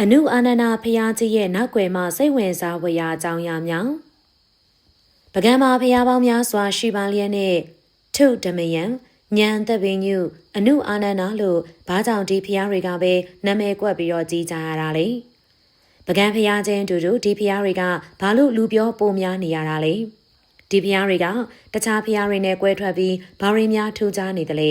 အနုအာနန္ဒာဖျားကြီးရဲ့နောက်ွယ်မှာစိတ်ဝင်စားဖွယ်ရာအကြောင်းအရာများပကံမာဖျားပေါင်းများစွာရှိပါလျက်နဲ့ထုဓမယံညံသက်ပင်ညုအနုအာနန္ဒာလို့ဘာကြောင့်ဒီဖျားတွေကပဲနာမည်ကွက်ပြီးတော့ကြီးကြရတာလဲပကံဖျားချင်းတူတူဒီဖျားတွေကဘာလို့လူပြောပိုများနေရတာလဲဒီဖျားတွေကတခြားဖျားတွေနဲ့ကွဲထွက်ပြီးဘာတွေများထူးခြားနေသလဲ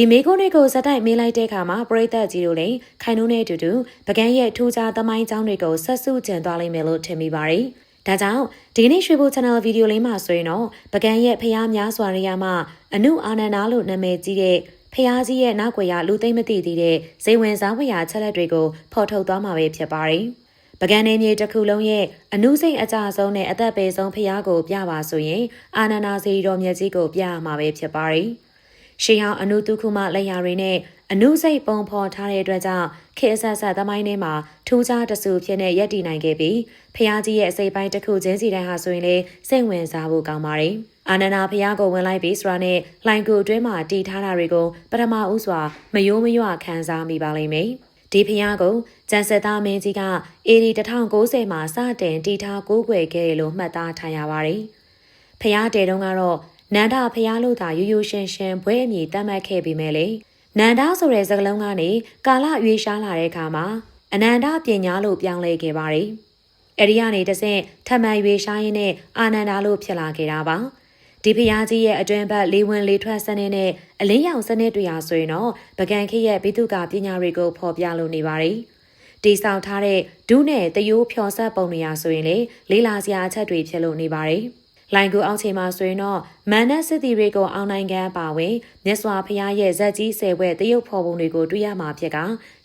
ဒီမေကုန်းတွေကိုဇက်တိုက်မေးလိုက်တဲ့အခါမှာပရိသတ်ကြီးတို့လည်းခိုင်နှုံးနဲ့အတူတူပကံရဲ့ထူးခြားသမိုင်းကြောင်းတွေကိုဆက်စုကျင်သွားလိမ့်မယ်လို့ထင်မိပါတယ်။ဒါကြောင့်ဒီနေ့ရွှေဘို channel ဗီဒီယိုလေးမှာဆိုရင်တော့ပကံရဲ့ဖျားများစွာရရမှအနုအာနန္ဒာလို့နာမည်ကြီးတဲ့ဖျားကြီးရဲ့နောက်ွယ်ရလူသိမ့်မသိသေးတဲ့ဇေဝင်စားဝရာချက်လက်တွေကိုဖော်ထုတ်သွားမှာပဲဖြစ်ပါတယ်။ပကံနေမြေတစ်ခုလုံးရဲ့အနုစိတ်အကြဆုံးနဲ့အသက်ပေဆုံးဖျားကိုပြပါဆိုရင်အာနန္ဒာစီတော်မြတ်ကြီးကိုပြရမှာပဲဖြစ်ပါတယ်။ ရှေးဟောင်းအနုတုခုမလက်ရာတွေနဲ့အနုစိတ်ပုံဖော်ထားတဲ့အတွက်ကြောင့်ခေအဆက်ဆက်သမိုင်းထဲမှာထူးခြားတဆူဖြစ်နေရက်တည်နိုင်ခဲ့ပြီးဖះကြီးရဲ့အစိပ်ပိုင်းတစ်ခုချင်းစီတိုင်းဟာဆိုရင်လေစိတ်ဝင်စားဖို့ကောင်းပါတယ်။အာနန္ဒာဖះကိုဝင်လိုက်ပြီးဆိုတာနဲ့လှိုင်ကိုအတွင်းမှာတည်ထားတာတွေကိုပထမဦးစွာမယိုးမရွခံစားမိပါလိမ့်မယ်။ဒီဖျားကိုကျန်ဆက်သားမင်းကြီးကအေဒီ1090မှာစတင်တည်ထားကိုးကွယ်ခဲ့တယ်လို့မှတ်သားထားရပါတယ်။ဖျားတဲတုံးကတော့ နန္ဒဖျားလို့သာရိုးရိုးရှင်းရှင်းဘွဲအမည်တတ်မှတ်ခဲ့ပြီးမဲ့လေနန္ဒဆိုတဲ့စကားလုံးကနေကာလရွေးရှားလာတဲ့အခါမှာအနန္တပညာလို့ပြောင်းလဲခဲ့ပါတယ်။အဲဒီကနေတဆင့်ထပ်မံရွေးရှားရင်းနဲ့အာနန္ဒာလို့ဖြစ်လာခဲ့တာပါ။ဒီဖျားကြီးရဲ့အတွင်ဘက်လေးဝင်လေးထွက်စနစ်နဲ့အလင်းရောင်စနစ်တွေဟာဆိုရင်တော့ပကံခေရဲ့ဘိတုကပညာတွေကိုဖော်ပြလို့နေပါတယ်။တိဆောက်ထားတဲ့ဒုနဲ့တယိုးဖြော်ဆက်ပုံတွေဟာဆိုရင်လေလေးလာစရာအချက်တွေဖြစ်လို့နေပါတယ်။ လိုင်ကူအောင်ချိန်မှာဆိုရင်တော့မန်နက်စစ်တီတွေကိုအောင်နိုင်ကန်ပါဝင်မြတ်စွာဘုရားရဲ့ဇက်ကြီးဆယ်ဘွဲ့တရုတ်ဖော်ပုံတွေကိုတွေ့ရမှာဖြစ်က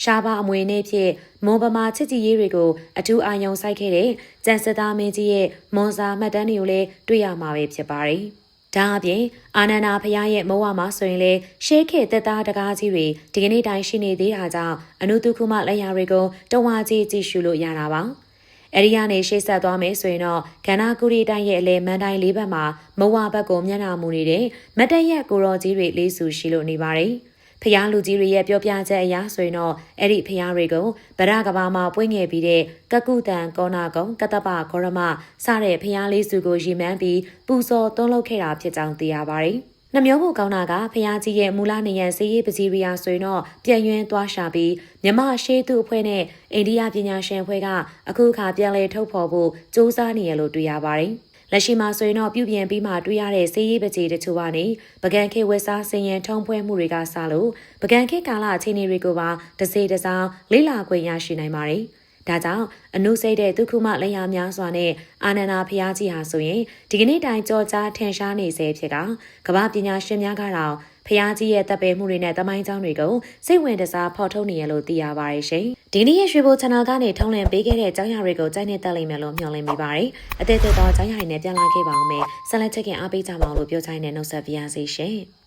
ရှားပါအမွေနေ့ဖြစ်မွန်ပမာချစ်ကြည်ရေးတွေကိုအထူးအာရုံစိုက်ခဲ့တဲ့ကျန်စစ်သားမင်းကြီးရဲ့မွန်စာမှတ်တမ်းတွေကိုလည်းတွေ့ရမှာပဲဖြစ်ပါတယ်။ဒါအပြင်အာနန္ဒာဖရားရဲ့မဝမှာဆိုရင်လေရှေးခေတ်တက်သားတကားကြီးတွေဒီကနေ့တိုင်းရှိနေသေးတာကြောင့်အနုတုခုမလက်ရာတွေကိုတဝါကြီးကြည့်ရှုလို့ရတာပါ။ အဲဒီကနေရှေ့ဆက်သွားမယ်ဆိုရင်တော့ကန္နာကူရီတိုင်းရဲ့အလဲမန်တိုင်းလေးဘက်မှာမဝဘက်ကိုမျက်နှာမူနေတဲ့မတရက်ကိုရောကြီးတွေလေးစုရှိလို့နေပါတယ်။ဖျားလူကြီးတွေရဲ့ပြောပြချက်အရဆိုရင်တော့အဲ့ဒီဖျားတွေကိုဗရကဘာမှာပွင့်ငယ်ပြီးတဲ့ကကုတန်ကောနာကုံကတပဂေါရမစတဲ့ဖျားလေးစုကိုရီမန်းပြီးပူဇော်သွန်းလုပ်ခဲ့တာဖြစ်ကြောင်းသိရပါတယ်။ နှမျောဖို့ကောင်းတာကဖះကြီးရဲ့မူလနေရန်စီရေးပစီရီယာဆိုရင်တော့ပြန်ရွင်းသွားရှာပြီးမြမရှိသူအဖွဲ့နဲ့အိန္ဒိယပညာရှင်အဖွဲ့ကအခုအခါပြန်လည်ထုတ်ဖော်ဖို့စ조사နေရလို့တွေ့ရပါတယ်။လက်ရှိမှာဆိုရင်တော့ပြုပြင်ပြီးမှတွေ့ရတဲ့စီးရေးပကြီးတချို့ကနေပကံခေဝက်စားစင်ရင်ထုံဖွဲမှုတွေကစလို့ပကံခေကာလအခြေအနေတွေကိုပါတစေတစောင်းလေးလာခွင့်ရရှိနိုင်ပါတယ်။ ဒါကြောင့်အနုစိတ်တဲ့ဒုက္ခမလက်ရာများစွာနဲ့အာနန္ဒာဖျားကြီးဟာဆိုရင်ဒီကနေ့တိုင်ကြော်ကြားထင်ရှားနေစေဖြစ်ကကမ္ဘာပညာရှင်များကတော့ဖျားကြီးရဲ့တပ်ပယ်မှုတွေနဲ့တမိုင်းကြောင်းတွေကိုစိတ်ဝင်တစားဖော်ထုတ်နေရလို့သိရပါတယ်ရှင်။ဒီနေ့ရဲ့ရွှေဘို channel ကနေထုံးလင်းပေးခဲ့တဲ့အကြောင်းအရာတွေကိုကြိုက်နေတက်လိမ့်မယ်လို့မျှော်လင့်မိပါတယ်။အသေးသေးသောအကြောင်းအရာတွေနဲ့ပြန်လာခဲ့ပါအောင်မယ်။ဆက်လက်ချက်ခင်အားပေးကြပါအောင်လို့ပြောချိုင်းနေနှုတ်ဆက်ပြရစီရှင်။